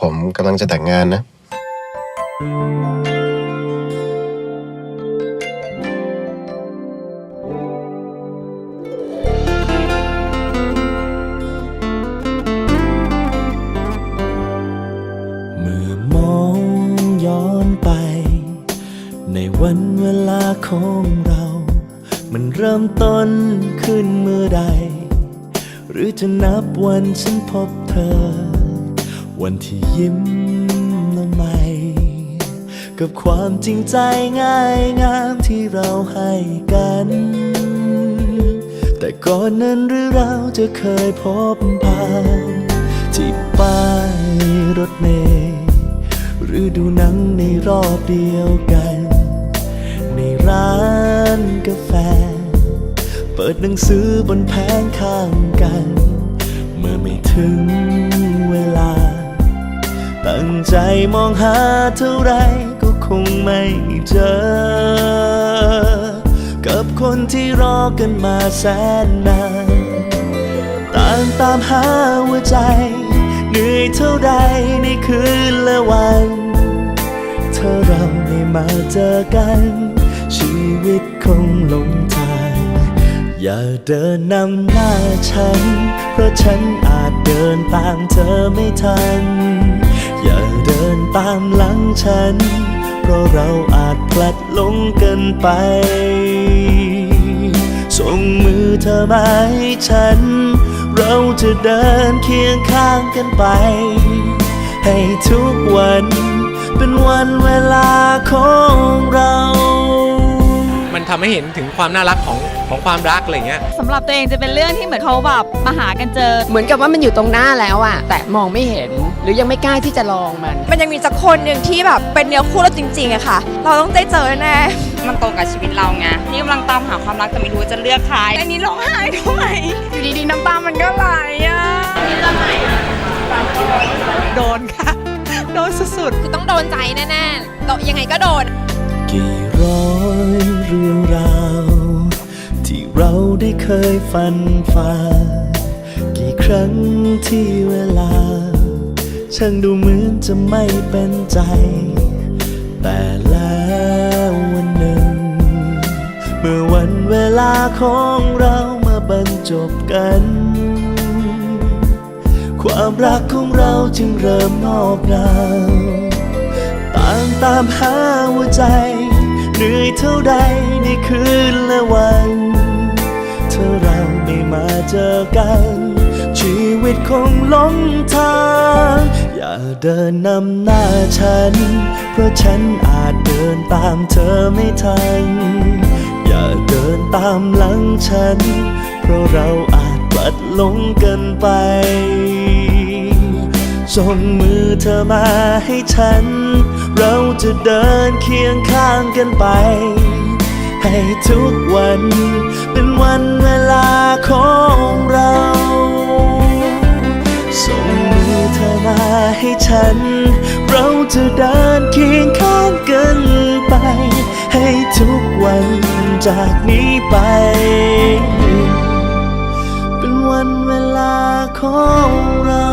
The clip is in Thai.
ผมกำลังจะแต่งงานนะ เมื่อมองย้อนไป ในวันเวลาของเรา มันเริ่มต้นขึ้นเมื่อใด หรือจะนับวันฉันพบเธอ วันที่ยิ้มละไม กับความจริงใจง่ายงามที่เราให้กัน แต่ก่อนนั้นหรือเราจะเคยพบผ่านที่ป้ายรถเมล์หรือดูหนังในรอบเดียวกัน ในร้านกาแฟ เปิดหนังสือบนแผงข้างกัน ใจมองหาเท่าไรก็คงไม่เจอ กับคนที่รอกันมาแสนนานต่างตามหาหัวใจ เหนื่อยเท่าใดในคืนและวัน เธอเราได้มาเจอกัน ชีวิตคงหลงทาง อย่าเดินนำหน้าฉัน เพราะฉันอาจเดินตามเธอไม่ทัน อย่าเดินตามหลังฉัน เพราะเราอาจพลัดหลงกันไป ส่งมือเธอมาให้ฉัน เราจะเดินเคียงข้างกันไป ให้ทุกวันเป็นวันเวลาของเรา มันทำให้เห็นถึงความน่ารักของ ของความรักอะไรเงี้ยสำหรับตัวเองจะเป็นเรื่องที่เหมือนเขาแบบมาหากันเจอ เหมือนกับว่ามันอยู่ตรงหน้าแล้วอะแต่มองไม่เห็นหรือยังไม่กล้าที่จะลองมัน มันยังมีสักคนหนึ่งที่แบบเป็นเนื้อคู่เราจริงๆอะค่ะ เราต้องได้เจอแน่มันตรงกับชีวิตเราไงนี่กำลังตามหาความรักแต่ไม่รู้ว่าจะเลือกใครอันนี้ร้องไห้ด้วยอยู่ดีๆน้ำตามันก็ไหลอะโดนค่ะ โดนสุดคือต้องโดนใจแน่ๆโดนยังไงก็โดน กี่ร้อยเรื่องราวที่ เราได้เคยฝันฝ่า กี่ครั้งที่เวลา ช่างดูเหมือนจะไม่เป็นใจ แต่แล้ววันหนึ่ง เมื่อวันเวลาของเรามาบรรจบกัน ความรักของเราจึงเริ่มงอกงามต่างตามหาหัวใจเหนื่อยเท่าใดในคืนและวัน ตคงหลงทาง อย่าเดินนำหน้าฉัน เพราะฉันอาจเดินตามเธอไม่ทัน อย่าเดินตามหลังฉัน เพราะเราอาจพลัดหลงกันไปส่งมือเธอมาให้ฉัน เราจะเดินเคียงข้างกันไป ให้ทุกวันเป็นวันเวลาของเรา ให้ฉัน เราจะเดินเคียงข้างกันไป ให้ทุกวันจากนี้ไป เป็นวันเวลาของเรา